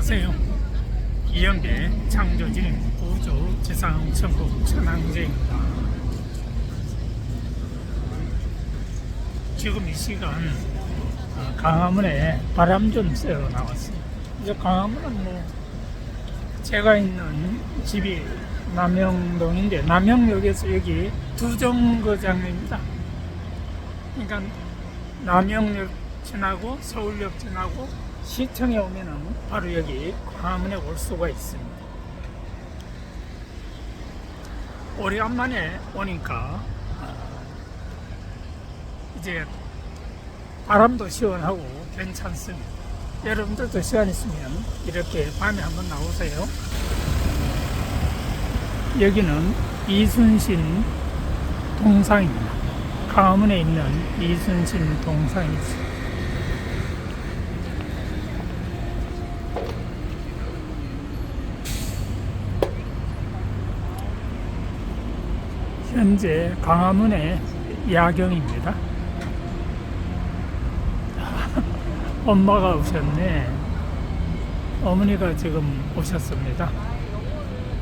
안녕하세요. 이연배 창조진 우주 지상 천국 천왕제입니다. 지금 이 시간 어, 강화문에 바람 좀 쐬러 나왔어요. 이제 강화문은 뭐 제가 있는 집이 남영동인데 남영역에서 여기 두 정거장입니다. 그러니까 남영역 지나고 서울역 지나고 시청에 오면은 바로 여기 광화문에 올 수가 있습니다. 오래간만에 오니까 아, 이제 바람도 시원하고 괜찮습니다. 여러분들도 시간 있으면 이렇게 밤에 한번 나오세요. 여기는 이순신 동상입니다. 강화문에 있는 이순신 동상이죠. 현재 광화문의 야경입니다. 엄마가 오셨네. 어머니가 지금 오셨습니다.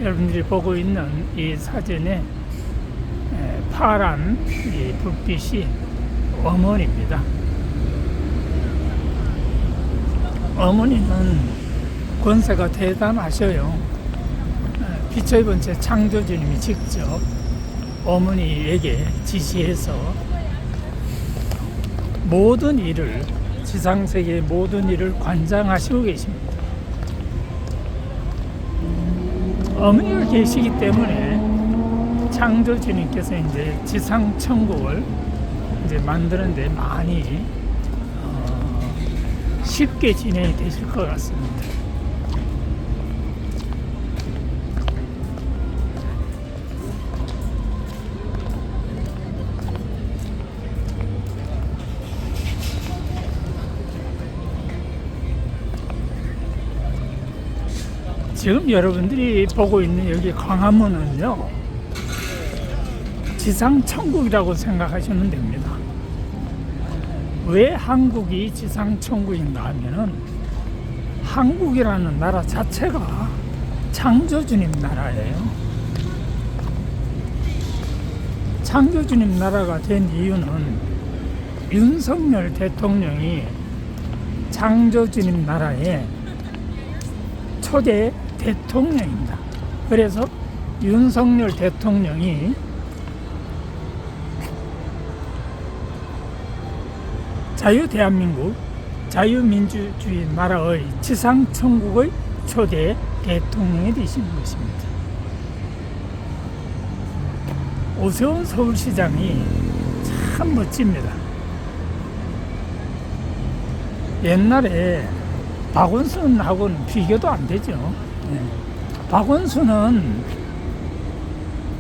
여러분들이 보고 있는 이 사진에 에, 파란 이 불빛이 어머니입니다. 어머니는 권세가 대단하셔요. 에, 피처의 번째 창조주님이 직접 어머니에게 지시해서 모든 일을 지상세계의 모든 일을 관장하시고 계십니다. 어머니가 계시기 때문에 창조 주님께서 이제 지상 천국을 이제 만드는데 많이 어, 쉽게 진행이 되실 것 같습니다. 지금 여러분들이 보고 있는 여기 광화문은요 지상 천국이라고 생각하시면 됩니다. 왜 한국이 지상 천국인가 하면은 한국이라는 나라 자체가 창조주님 나라예요. 창조주님 나라가 된 이유는 윤석열 대통령이 창조주님 나라에 초대 대통령입니다. 그래서 윤석열 대통령이 자유 대한민국 자유민주주의 나라의 지상천국의 초대 대통령이 되신 것입니다. 오세훈 서울시장이 참 멋집니다. 옛날에 박원순하고는 비교도 안 되죠. 네. 박원순은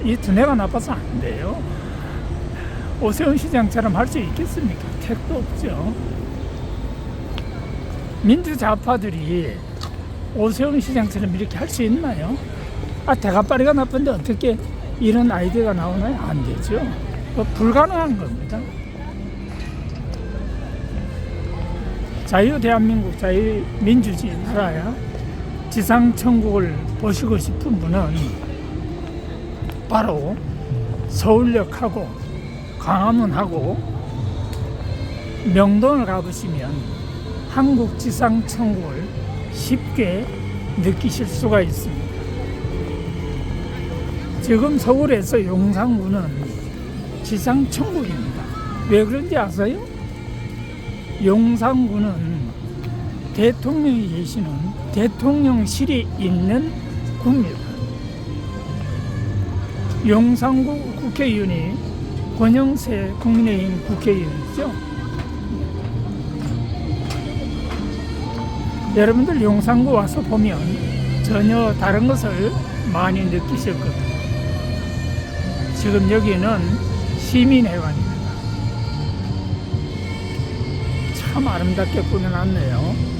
이 두뇌가 나빠서 안 돼요. 오세훈 시장처럼 할 수 있겠습니까? 택도 없죠. 민주좌파들이 오세훈 시장처럼 이렇게 할 수 있나요? 아, 대가빠리가 나쁜데 어떻게 이런 아이디어가 나오나요? 안 되죠. 뭐 불가능한 겁니다. 자유 대한민국 자유 민주주의 나라야 지상 천국을 보시고 싶은 분은 바로 서울역하고 광화문하고 명동을 가보시면 한국 지상 천국을 쉽게 느끼실 수가 있습니다. 지금 서울에서 용산구는 지상 천국입니다. 왜 그런지 아세요? 용산구는 대통령이 계시는 대통령실이 있는 구입니다. 용산구 국회의원이 권영세 국민의힘 국회의원이죠. 여러분들 용산구 와서 보면 전혀 다른 것을 많이 느끼실 겁니다. 지금 여기는 시민회관입니다. 참 아름답게 꾸며놨네요.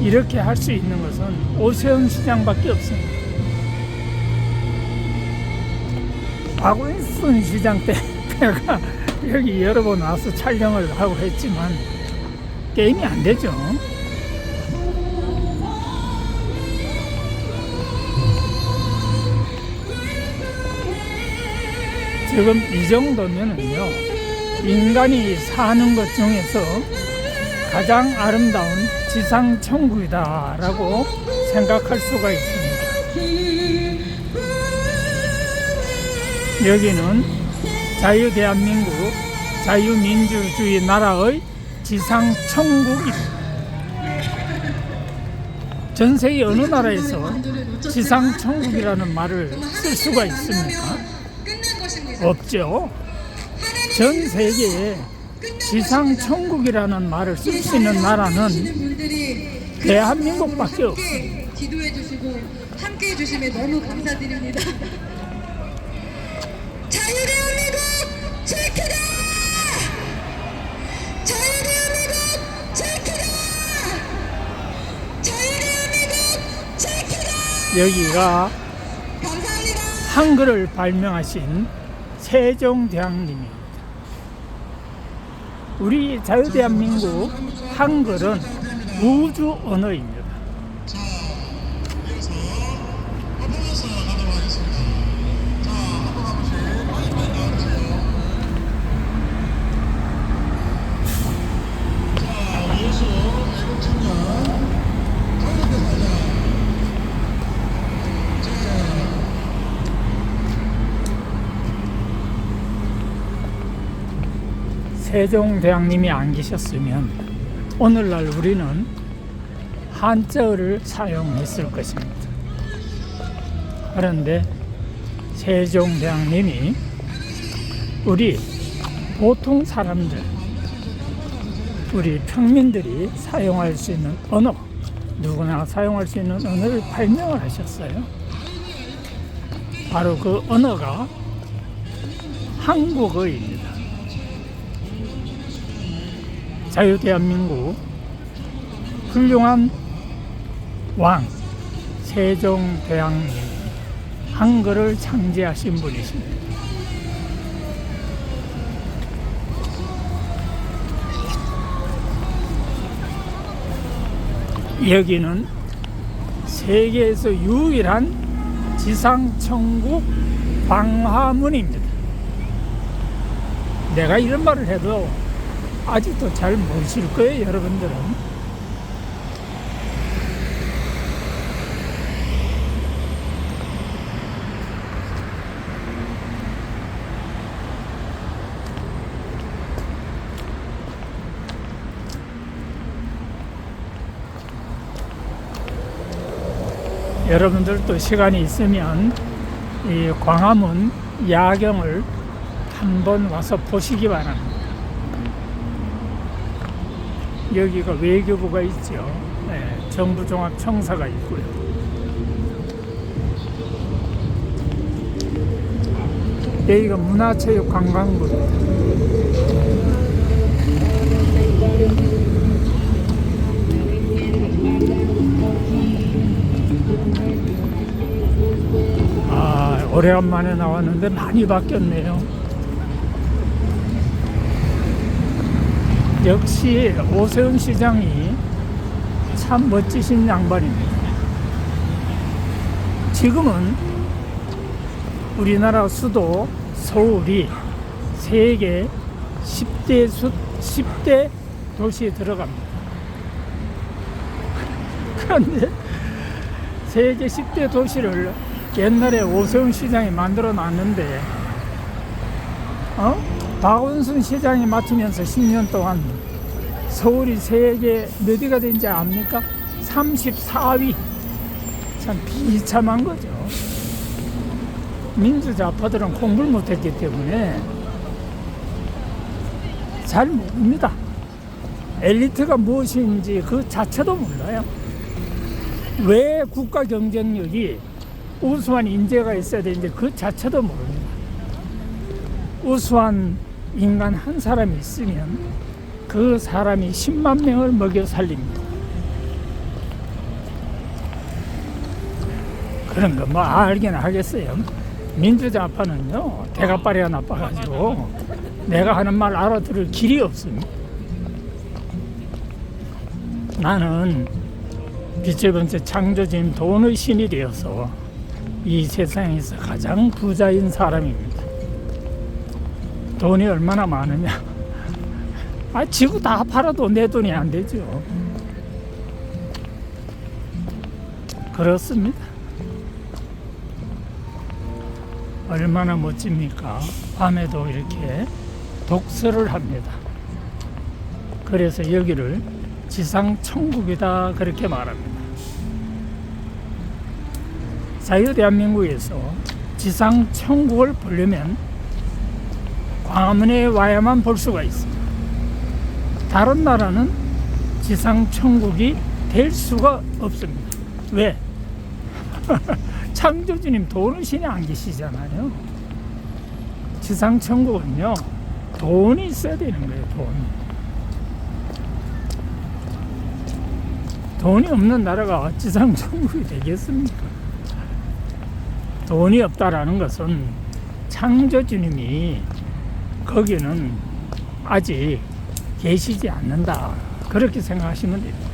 이렇게 할 수 있는 것은 오세훈 시장밖에 없습니다. 박원순 시장 때 내가 여기 여러 번 와서 촬영을 하고 했지만 게임이 안 되죠. 지금 이 정도면은요, 인간이 사는 것 중에서 가장 아름다운 지상 천국이다라고 생각할 수가 있습니다. 여기는 자유 대한민국 자유민주주의 나라의 지상 천국입니다. 전 세계 어느 나라에서 지상 천국이라는 말을 쓸 수가 있습니까? 없죠. 전 세계에 지상 천국이라는 말을 쓸 수 있는 나라는 대한민국밖에 없습니다. 기도해 주시고 함께 해 주심에 너무 감사드립니다. 자유대한민국 지키라! 자유대한민국 지키라! 자유대한민국 지키라! 여기가. 한글을 발명하신 세종대왕님입니다. 우리 자유대한민국 한글은 우주 언어입니다. 세종대왕님이 안 계셨으면 오늘날 우리는 한자어를 사용했을 것입니다. 그런데 세종대왕님이 우리 보통 사람들, 우리 평민들이 사용할 수 있는 언어, 누구나 사용할 수 있는 언어를 발명을 하셨어요. 바로 그 언어가 한국어입니다. 자유대한민국 훌륭한 왕 세종대왕님 한글을 창제하신 분이십니다. 여기는 세계에서 유일한 지상천국 광화문입니다. 내가 이런 말을 해도 아직도 잘 모르실 거예요, 여러분들은. 여러분들도 시간이 있으면 이 광화문 야경을 한번 와서 보시기 바랍니다. 여기가 외교부가 있죠. 네, 정부종합청사가 있고요. 여기가 문화체육관광부입니다. 아, 오래간만에 나왔는데 많이 바뀌었네요. 역시 오세훈 시장이 참 멋지신 양반입니다. 지금은 우리나라 수도 서울이 세계 10대 수, 10대 도시에 들어갑니다. 그런데 세계 10대 도시를 옛날에 오세훈 시장이 만들어 놨는데, 어? 박원순 시장이 맡으면서 10년 동안 서울이 세계 몇 위가 된지 압니까? 34위. 참 비참한 거죠. 민주좌파들은 공부를 못했기 때문에 잘 모릅니다. 엘리트가 무엇인지 그 자체도 몰라요. 왜 국가 경쟁력이 우수한 인재가 있어야 되는지 그 자체도 모릅니다. 우수한 인간 한 사람이 있으면 그 사람이 10만 명을 먹여 살립니다. 그런 거 뭐 알긴 하겠어요. 민주좌파는요, 대가빨이가 나빠가지고 내가 하는 말 알아들을 길이 없습니다. 나는 빛의 번째 창조주인 돈의 신이 되어서 이 세상에서 가장 부자인 사람입니다. 돈이 얼마나 많으냐. 아, 지구 다 팔아도 내 돈이 안 되죠. 그렇습니다. 얼마나 멋집니까? 밤에도 이렇게 독서를 합니다. 그래서 여기를 지상 천국이다 그렇게 말합니다. 자유대한민국에서 지상 천국을 보려면 광화문에 와야만 볼 수가 있습니다. 다른 나라는 지상 천국이 될 수가 없습니다. 왜? 창조주님 돈은 신이 안 계시잖아요. 지상 천국은요 돈이 있어야 되는 거예요. 돈. 돈이 없는 나라가 지상 천국이 되겠습니까? 돈이 없다라는 것은 창조주님이 거기는 아직 계시지 않는다. 그렇게 생각하시면 됩니다.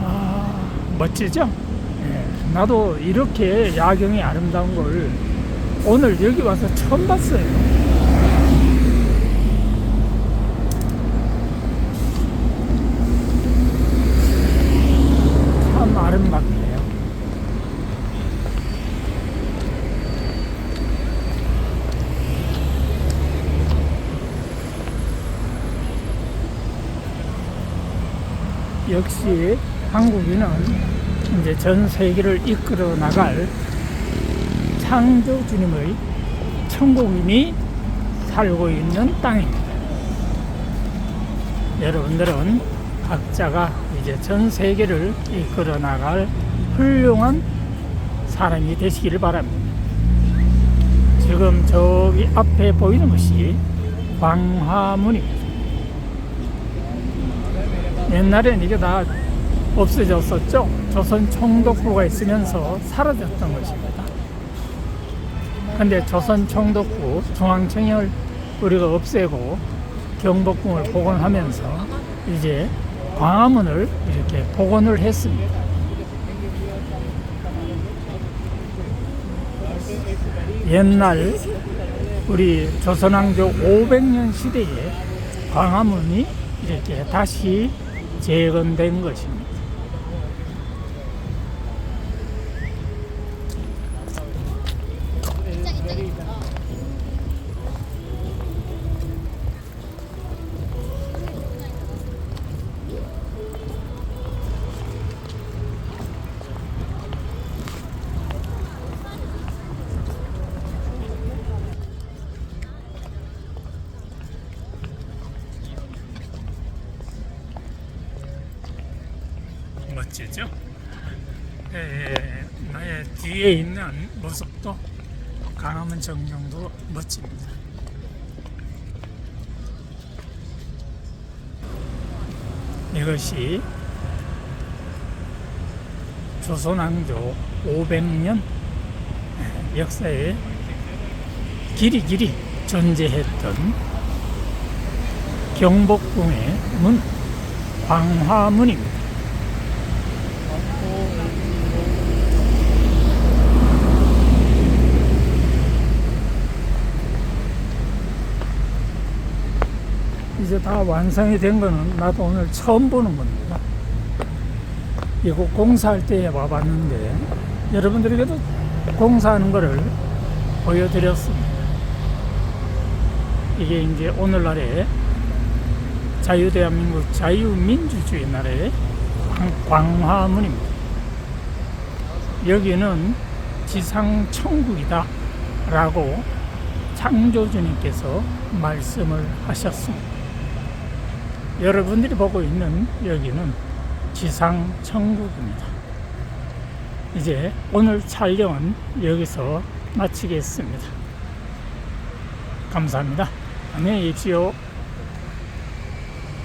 아, 멋지죠? 예, 나도 이렇게 야경이 아름다운 걸 오늘 여기 와서 처음 봤어요. 참 아름답네요. 역시 한국인은 이제 전 세계를 이끌어 나갈 창조 주님의 천국인이 살고 있는 땅입니다. 여러분들은 각자가 이제 전 세계를 이끌어 나갈 훌륭한 사람이 되시기를 바랍니다. 지금 저기 앞에 보이는 것이 광화문입니다. 옛날엔 이게 다 없어졌었죠. 조선 총독부가 있으면서 사라졌던 것입니다. 근데 조선 총독부 중앙청을 우리가 없애고 경복궁을 복원하면서 이제 광화문을 이렇게 복원을 했습니다. 옛날 우리 조선왕조 500년 시대에 광화문이 이렇게 다시 재건된 것입니다. 멋지죠? 에, 나의 뒤에 있는 모습도 강화문 정경도 멋집니다. 이것이 조선왕조 500년 역사에 길이 길이 존재했던 경복궁의 문 광화문입니다. 이제 다 완성이 된 거는 나도 오늘 처음 보는 겁니다. 이거 공사할 때 와봤는데 여러분들에게도 공사하는 거를 보여드렸습니다. 이게 이제 오늘날의 자유대한민국 자유민주주의 나라의 광- 광화문입니다. 여기는 지상천국이다 라고 창조주님께서 말씀을 하셨습니다. 여러분들이 보고 있는 여기는 지상 천국입니다. 이제 오늘 촬영은 여기서 마치겠습니다. 감사합니다. 안녕히 계십시오.